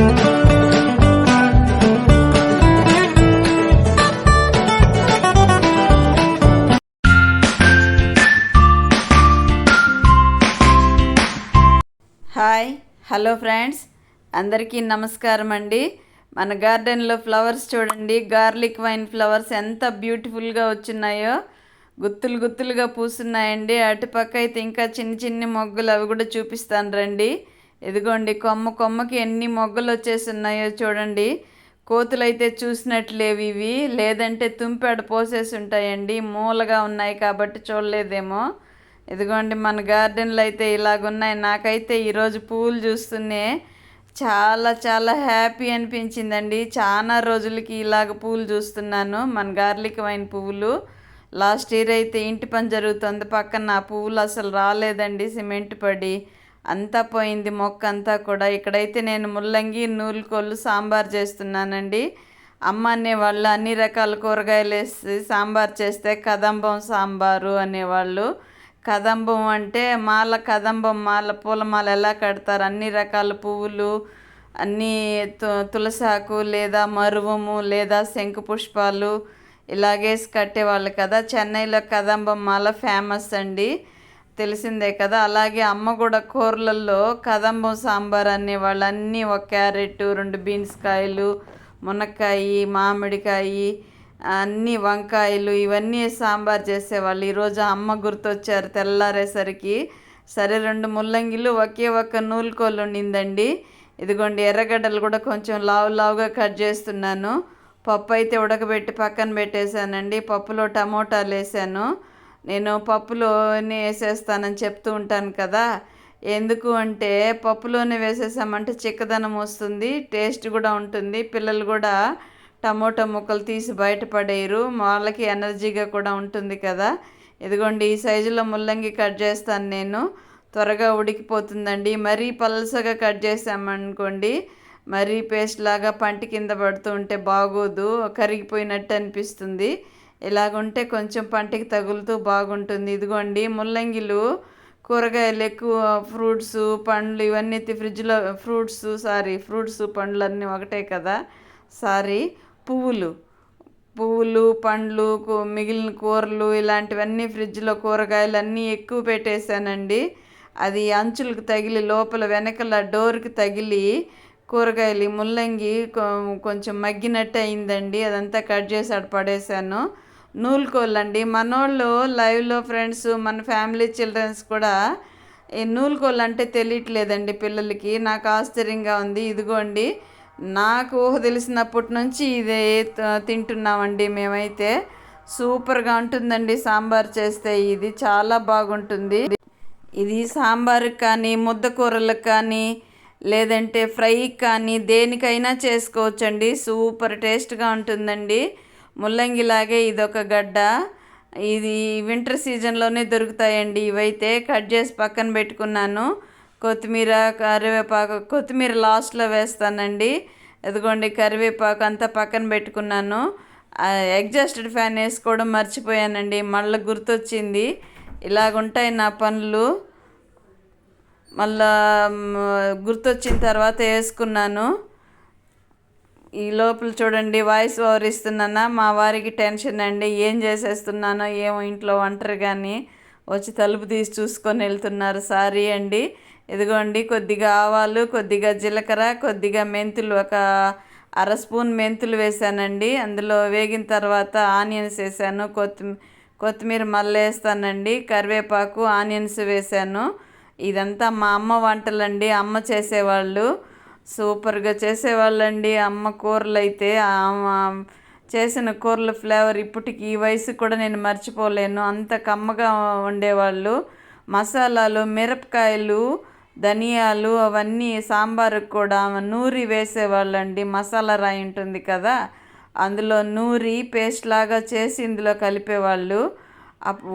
Hi hello friends. అందరికీ నమస్కారం అండి. మన గార్డెన్లో ఫ్లవర్స్ చూడండి. గార్లిక్ వైన్ ఫ్లవర్స్ ఎంత బ్యూటిఫుల్గా వచ్చినాయో. గుత్తులు గుత్తులుగా పూస్తున్నాయండి. అటుపక్క అయితే ఇంకా చిన్న చిన్ని మొగ్గలు అవి కూడా చూపిస్తాను రండి. ఇదిగోండి కొమ్మ కొమ్మకి ఎన్ని మొగ్గలు వచ్చేసి ఉన్నాయో చూడండి. కోతులు అయితే చూసినట్లేవి ఇవి. లేదంటే తుంపెడ పోసేసి ఉంటాయండి మూలగా ఉన్నాయి కాబట్టి చూడలేదేమో. ఇదిగోండి మన గార్డెన్లో అయితే ఇలాగున్నాయి. నాకైతే ఈరోజు పువ్వులు చూస్తూనే చాలా చాలా హ్యాపీ అనిపించిందండి. చాలా రోజులకి ఇలాగ పువ్వులు చూస్తున్నాను. మన గార్లిక్ వైన్ పువ్వులు. లాస్ట్ ఇయర్ అయితే ఇంటి పని జరుగుతుంది. పక్కన ఆ పువ్వులు అసలు రాలేదండి సిమెంట్ పడి. అంతా పోయింది మొక్క అంతా కూడా. ఇక్కడైతే నేను ముల్లంగి నూలుకోళ్ళు సాంబార్ చేస్తున్నానండి. అమ్మ అనేవాళ్ళు అన్ని రకాల కూరగాయలు వేసి సాంబార్ చేస్తే కదంబం సాంబారు అనేవాళ్ళు. కదంబం అంటే మాల కదంబం మాల పూలమాల ఎలా కడతారు? అన్ని రకాల పువ్వులు అన్నీ తు తులసాకు లేదా మరువము లేదా శంకు పుష్పాలు ఇలాగేసి కట్టేవాళ్ళు కదా. చెన్నైలో కదంబం మాల ఫేమస్ అండి. తెలిసిందే కదా. అలాగే అమ్మ కూడా కూరలలో కదంబం సాంబార్ అనేవాళ్ళు అన్నీ ఒక క్యారెట్ రెండు బీన్స్ కాయలు మునక్కాయ మామిడికాయ అన్ని వంకాయలు ఇవన్నీ సాంబార్ చేసేవాళ్ళు. ఈరోజు అమ్మ గుర్తొచ్చారు తెల్లారేసరికి. సరే రెండు ముల్లంగిలు ఒకే ఒక్క నూలుకోలు ఉండిందండి. ఇదిగోండి ఎర్రగడ్డలు కూడా కొంచెం లావు లావుగా కట్ చేస్తున్నాను. పప్పు అయితే ఉడకబెట్టి పక్కన పెట్టేశానండి. పప్పులో టమోటాలు వేసాను. నేను పప్పులోనే వేసేస్తానని చెప్తూ ఉంటాను కదా. ఎందుకు అంటే పప్పులోనే వేసేసామంటే చిక్కదనం వస్తుంది టేస్ట్ కూడా ఉంటుంది. పిల్లలు కూడా టమోటా ముక్కలు తీసి బయటపడేయరు వాళ్ళకి ఎనర్జీగా కూడా ఉంటుంది కదా. ఇదిగోండి ఈ సైజులో ముల్లంగి కట్ చేస్తాను నేను. త్వరగా ఉడికిపోతుందండి. మరీ పలసగా కట్ చేసామనుకోండి మరీ పేస్ట్ లాగా పంటి కింద పడుతూ ఉంటే బాగోదు కరిగిపోయినట్టు అనిపిస్తుంది. ఇలాగుంటే కొంచెం పంటికి తగులుతూ బాగుంటుంది. ఇదిగోండి ముల్లంగిలు కూరగాయలు ఎక్కువ ఫ్రూట్స్ పండ్లు ఇవన్నీ ఫ్రిడ్జ్లో ఫ్రూట్స్ సారీ ఫ్రూట్స్ పండ్లు అన్నీ ఒకటే కదా? సారీ పువ్వులు. పువ్వులు పండ్లు మిగిలిన కూరలు ఇలాంటివన్నీ ఫ్రిడ్జ్లో కూరగాయలు అన్నీ ఎక్కువ పెట్టేశానండి. అది అంచులకు తగిలి లోపల వెనకల డోర్కి తగిలి కూరగాయలు ముల్లంగి కొంచెం మగ్గినట్టు అయిందండి అదంతా కట్ చేసి అక్కడ పడేశాను. నూలుకోళ్ళండి. మనోళ్ళు లైవ్లో ఫ్రెండ్స్ మన ఫ్యామిలీ చిల్డ్రన్స్ కూడా ఈ నూలుకోళ్ళు అంటే తెలియట్లేదండి పిల్లలకి. నాకు ఆశ్చర్యంగా ఉంది. ఇదిగోండి నాకు ఊహ తెలిసినప్పటి నుంచి ఇదే తింటున్నామండి మేమైతే. సూపర్గా ఉంటుందండి సాంబార్ చేస్తే. ఇది చాలా బాగుంటుంది. ఇది సాంబార్కి కానీ ముద్ద కూరలకు కానీ లేదంటే ఫ్రై కానీ దేనికైనా చేసుకోవచ్చండి. సూపర్ టేస్ట్గా ఉంటుందండి. ముల్లంగిలాగే ఇదొక గడ్డ. ఇది వింటర్ సీజన్లోనే దొరుకుతాయండి. ఇవైతే కట్ చేసి పక్కన పెట్టుకున్నాను. కొత్తిమీర కరివేపాకు కొత్తిమీర లాస్ట్లో వేస్తానండి. ఎదుగోండి కరివేపాకు అంతా పక్కన పెట్టుకున్నాను. ఎగ్జాస్టెడ్ ఫ్యాన్ వేసుకోవడం మర్చిపోయానండి. మళ్ళీ గుర్తొచ్చింది. ఇలాగుంటాయి నా పనులు. మళ్ళా గుర్తొచ్చిన తర్వాత వేసుకున్నాను. ఈ లోపల చూడండి వాయిస్ ఓవర్ ఇస్తున్నానా? మా వారికి టెన్షన్ అండి. ఏం చేసేస్తున్నానో ఏమో ఇంట్లో ఒంటరి కానీ వచ్చి తలుపు తీసి చూసుకొని వెళ్తున్నారు. సారీ అండి. ఇదిగోండి కొద్దిగా ఆవాలు కొద్దిగా జీలకర్ర కొద్దిగా మెంతులు ఒక అర స్పూన్ మెంతులు వేసానండి అందులో వేగిన తర్వాత ఆనియన్స్ వేసాను కొత్తి కొత్తిమీర మళ్ళీ వేస్తానండి. కరివేపాకు ఆనియన్స్ వేసాను ఇదంతా మా అమ్మ వంటలండి. అమ్మ చేసేవాళ్ళు. సూపర్గా చేసేవాళ్ళండి. అమ్మ కూరలు అయితే చేసిన కూరల ఫ్లేవర్ ఇప్పటికి ఈ వయసు కూడా నేను మర్చిపోలేను. అంత కమ్మగా ఉండేవాళ్ళు మసాలాలు మిరపకాయలు ధనియాలు అవన్నీ సాంబారు కూడా నూరి వేసేవాళ్ళండి. మసాలా రాయి ఉంటుంది కదా అందులో నూరి పేస్ట్ లాగా చేసి ఇందులో కలిపేవాళ్ళు.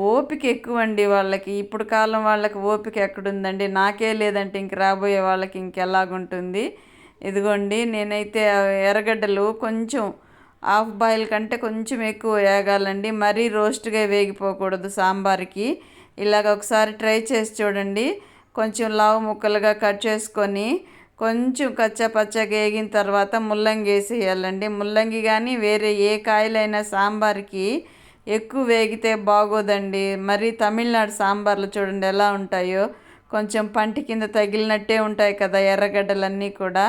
ఓపిక ఎక్కువ అండి వాళ్ళకి. ఇప్పుడు కాలం వాళ్ళకి ఓపిక ఎక్కడుందండి? నాకే లేదంటే ఇంక రాబోయే వాళ్ళకి ఇంకెలాగుంటుంది ఇదిగోండి నేనైతే ఎర్రగడ్డలు కొంచెం హాఫ్ బాయిల్ కంటే కొంచెం ఎక్కువ వేగాలండి. మరీ రోస్ట్గా వేగిపోకూడదు సాంబార్కి. ఇలాగ ఒకసారి ట్రై చేసి చూడండి. కొంచెం లావు ముక్కలుగా కట్ చేసుకొని కొంచెం కచ్చా పచ్చగా వేగిన తర్వాత ముల్లంగి వేసేయాలండి. ముల్లంగి కానీ వేరే ఏ కాయలైనా సాంబార్కి ఎక్కువ వేగితే బాగోదండి. మరి తమిళనాడు సాంబార్లు చూడండి ఎలా ఉంటాయో. కొంచెం పంటి కింద తగిలినట్టే ఉంటాయి కదా ఎర్రగడ్డలన్నీ కూడా.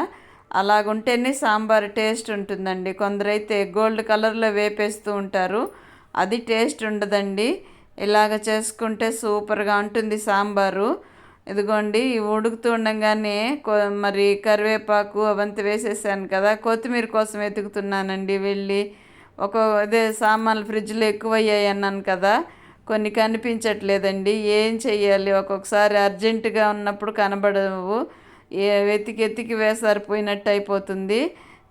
అలాగుంటేనే సాంబార్ టేస్ట్ ఉంటుందండి. కొందరైతే గోల్డ్ కలర్లో వేపేస్తూ ఉంటారు. అది టేస్ట్ ఉండదండి. ఇలాగ చేసుకుంటే సూపర్గా ఉంటుంది సాంబారు. ఇదిగోండి ఉడుకుతూ ఉండగానే మరి కరివేపాకు అవంతా వేసేసాను కదా. కొత్తిమీర కోసం వెతుకుతున్నానండి వెళ్ళి. ఒక అదే సామాన్లు ఫ్రిడ్జ్లో ఎక్కువ అయ్యాయి అన్నాను కదా కొన్ని కనిపించట్లేదండి. ఏం చెయ్యాలి? ఒక్కొక్కసారి అర్జెంటుగా ఉన్నప్పుడు కనబడవు. ఏ వెతికి ఎతికి వేసారిపోయినట్టు అయిపోతుంది.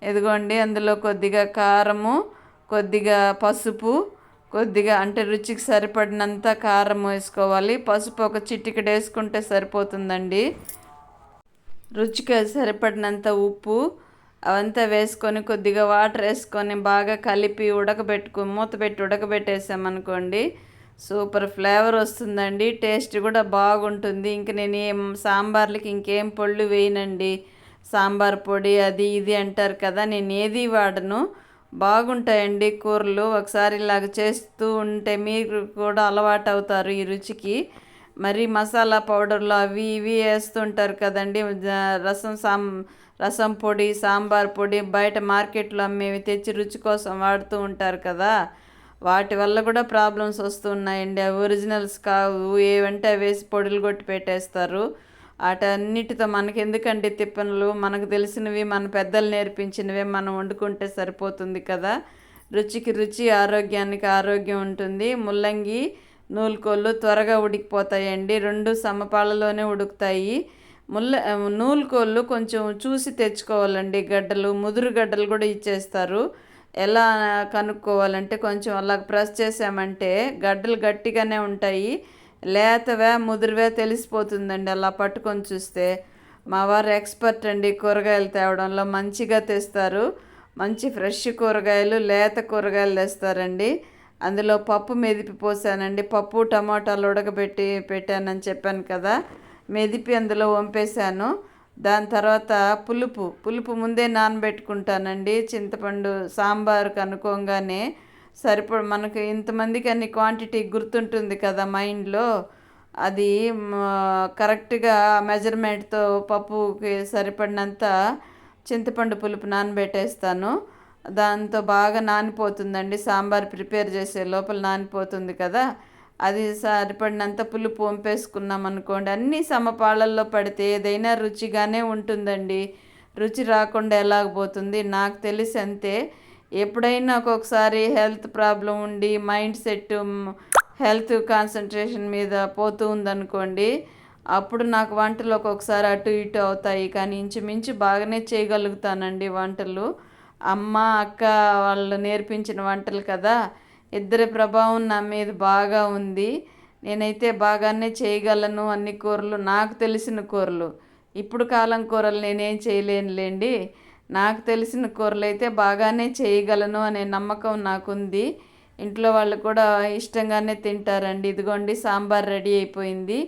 ఇదిగోండి అందులో కొద్దిగా కారము కొద్దిగా పసుపు కొద్దిగా అంటే రుచికి సరిపడినంత కారం వేసుకోవాలి. పసుపు ఒక చిటికెడు వేసుకుంటే సరిపోతుందండి. రుచికి సరిపడినంత ఉప్పు అవంతా వేసుకొని కొద్దిగా వాటర్ వేసుకొని బాగా కలిపి ఉడకబెట్టుకు మూత పెట్టి ఉడకబెట్టేసామనుకోండి సూపర్ ఫ్లేవర్ వస్తుందండి టేస్ట్ కూడా బాగుంటుంది. ఇంక నేను ఏం సాంబార్లకి ఇంకేం పొళ్ళు వేయనండి. సాంబార్ పొడి అది ఇది అంటారు కదా నేను ఏది వాడను. బాగుంటాయండి కూరలు. ఒకసారి ఇలాగ చేస్తూ ఉంటే మీరు కూడా అలవాటు అవుతారు ఈ రుచికి. మరి మసాలా పౌడర్లు అవి ఇవి వేస్తుంటారు కదండి. రసం సాం రసం పొడి సాంబార్ పొడి బయట మార్కెట్లో అమ్మేవి తెచ్చి రుచి కోసం వాడుతూ ఉంటారు కదా. వాటి వల్ల కూడా ప్రాబ్లమ్స్ వస్తున్నాయండి. అవి ఒరిజినల్స్ కావు ఏవంటే అవి వేసి పొడులు కొట్టి పెట్టేస్తారు. వాటన్నిటితో మనకి ఎందుకండి తిప్పనులు? మనకు తెలిసినవి మన పెద్దలు నేర్పించినవి మనం వండుకుంటే సరిపోతుంది కదా. రుచికి రుచి ఆరోగ్యానికి ఆరోగ్యం ఉంటుంది. ముల్లంగి నూలుకోళ్ళు త్వరగా ఉడికిపోతాయండి. రెండు సమపాలలోనే ఉడుకుతాయి. ముల్ల నూలుకోళ్ళు కొంచెం చూసి తెచ్చుకోవాలండి. గడ్డలు ముదురు గడ్డలు కూడా ఇచ్చేస్తారు. ఎలా కనుక్కోవాలంటే కొంచెం అలా ప్రెస్ చేసామంటే గడ్డలు గట్టిగానే ఉంటాయి. లేతవే ముదురువే తెలిసిపోతుందండి అలా పట్టుకొని చూస్తే. మా వారు ఎక్స్పర్ట్ అండి కూరగాయలు తేవడంలో. మంచిగా తెస్తారు. మంచి ఫ్రెష్ కూరగాయలు లేత కూరగాయలు తెస్తారండి. అందులో పప్పు మెదిపి పోసానండి. పప్పు టమాటాలు ఉడకబెట్టి పెట్టానని చెప్పాను కదా. మెదిపి అందులో వంపేశాను. దాని తర్వాత పులుపు పులుపు ముందే నానబెట్టుకుంటానండి. చింతపండు సాంబార్కి అనుకోగానే సరిపడ మనకు ఇంతమందికి అన్ని క్వాంటిటీ గుర్తుంటుంది కదా మైండ్లో. అది కరెక్ట్గా మెజర్మెంట్తో పప్పుకి సరిపడినంత చింతపండు పులుపు నానబెట్టేస్తాను. దాంతో బాగా నానిపోతుందండి. సాంబార్ ప్రిపేర్ చేసే లోపల నానిపోతుంది కదా. అది సరిపడినంత పులుపు వంపేసుకున్నాం అనుకోండి. అన్ని సమపాళల్లో పడితే ఏదైనా రుచిగానే ఉంటుందండి. రుచి రాకుండా ఎలాగపోతుంది నాకు తెలిసి అంతే. ఎప్పుడైనా ఒక్కొక్కసారి హెల్త్ ప్రాబ్లం ఉండి మైండ్ సెట్ హెల్త్ కాన్సన్ట్రేషన్ మీద పోతూ ఉందనుకోండి అప్పుడు నాకు వంటలు ఒక్కొక్కసారి అటు ఇటు అవుతాయి. కానీ ఇంచుమించు బాగానే చేయగలుగుతానండి వంటలు. అమ్మ అక్క వాళ్ళు నేర్పించిన వంటలు కదా. ఇద్దరి ప్రభావం నా మీద బాగా ఉంది. నేనైతే బాగానే చేయగలను అన్ని కూరలు. నాకు తెలిసిన కూరలు. ఇప్పుడు కాలం కూరలు నేనేం చేయలేనులేండి. నాకు తెలిసిన కూరలు అయితే బాగానే చేయగలను అనే నమ్మకం నాకుంది. ఇంట్లో వాళ్ళు కూడా ఇష్టంగానే తింటారండి. ఇదిగోండి సాంబార్ రెడీ అయిపోయింది.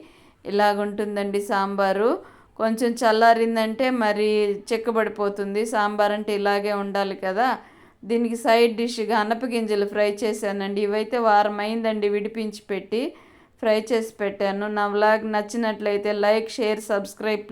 ఇలాగుంటుందండి సాంబారు. కొంచెం చల్లారిందంటే మరి చెక్కబడిపోతుంది. సాంబార్ అంటే ఇలాగే ఉండాలి కదా. దీనికి సైడ్ డిష్గా అనపగింజలు ఫ్రై చేశానండి. ఇవైతే వారం అయిందండి విడిపించి పెట్టి ఫ్రై చేసి పెట్టాను. నా వ్లాగ్ నచ్చినట్లయితే లైక్ షేర్ సబ్స్క్రైబ్